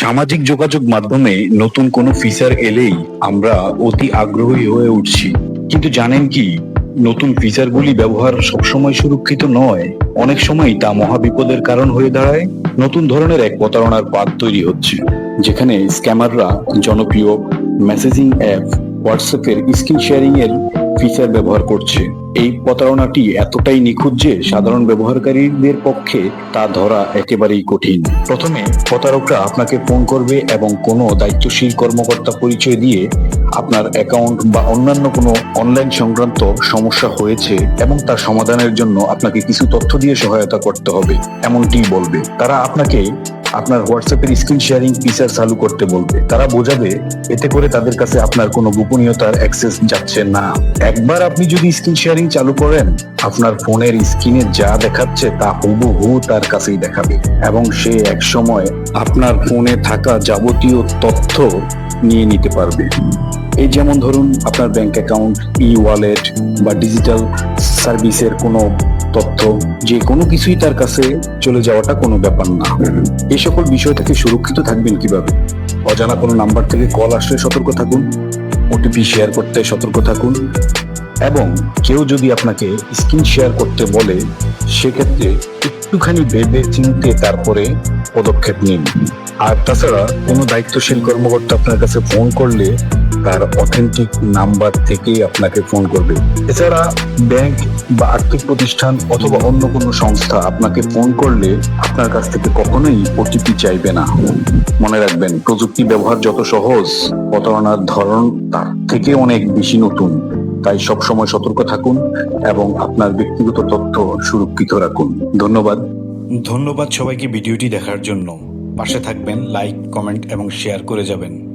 সামাজিক যোগাযোগ মাধ্যমে নতুন কোনো ফিচার এলেই আমরা অতি আগ্রহী হয়ে উঠছি। কিন্তু জানেন কি, নতুন ফিচারগুলি ব্যবহার সবসময় সুরক্ষিত নয়, অনেক সময় তা মহাবিপদের কারণ হয়ে দাঁড়ায়। নতুন ধরনের এক প্রতারণার পাত তৈরি হচ্ছে, যেখানে স্ক্যামাররা জনপ্রিয় মেসেজিং অ্যাপ হোয়াটসঅ্যাপের স্ক্রিন শেয়ারিং এর ফিচার ব্যবহার করছে। এই প্রতারণাটি এতটাই নিখুঁত যে সাধারণ ব্যবহারকারীদের পক্ষে তা ধরা একেবারেই কঠিন। প্রথমে প্রতারকরা আপনাকে ফোন করবে এবং কোনো দায়িত্বশীল কর্মকর্তা পরিচয় দিয়ে আপনার অ্যাকাউন্ট বা অন্যান্য কোনো অনলাইন সংক্রান্ত সমস্যা হয়েছে এবং তার সমাধানের জন্য আপনাকে কিছু তথ্য দিয়ে সহায়তা করতে হবে এমনটি বলবে। তারা আপনাকে আপনার হোয়াটসঅ্যাপের স্ক্রিন শেয়ারিং ফিচার চালু করতে বলবে। তারা বোঝাবে, এতে করে তাদের কাছে আপনার কোনো গোপনীয়তার অ্যাক্সেস যাচ্ছে না। একবার আপনি যদি স্ক্রিন শেয়ারিং চালু করেন, আপনার ফোনের স্ক্রিনে যা দেখাচ্ছে তা হুবহু তার কাছেই দেখাবে। এবং সে এক সময় আপনার ফোনে থাকা যাবতীয় তথ্য নিয়ে নিতে পারবে। এই যেমন ধরুন, আপনার ব্যাংক অ্যাকাউন্ট ই ওয়ালেট বা ডিজিটাল সার্ভিসের কোনো তথ্য যে কোনো কিছুই তার কাছে চলে যাওয়াটা কোনো ব্যাপার না। এই সকল বিষয় থেকে সুরক্ষিত থাকবেন কীভাবে? অজানা কোনো নাম্বার থেকে কল আসলে সতর্ক থাকুন ওটিপি শেয়ার করতে সতর্ক থাকুন এবং কেউ যদি আপনাকে স্ক্রিন শেয়ার করতে বলে সেক্ষেত্রে একটুখানি ভেবে চিনতে তারপরে পদক্ষেপ নিন। আর তাছাড়া কোনো দায়িত্বশীল কর্মকর্তা আপনার কাছে ফোন করলে তার অথেন্টিক নাম্বার থেকেই আপনাকে ফোন করবে। এছাড়া ব্যাংক বা আর্থিক প্রতিষ্ঠান অথবা অন্য কোনো সংস্থা আপনাকে ফোন করলে আপনার কাছ থেকে কখনোই ওটিপি চাইবে না। মনে রাখবেন, প্রযুক্তি ব্যবহার যত সহজ প্রতারণার ধরন তার থেকে অনেক বেশি নতুন। তাই সবসময় সতর্ক থাকুন এবং আপনার ব্যক্তিগত তথ্য সুরক্ষিত রাখুন। ধন্যবাদ। ধন্যবাদ সবাইকে ভিডিওটি দেখার জন্য। পাশে থাকবেন লাইক কমেন্ট এবং শেয়ার করে যাবেন।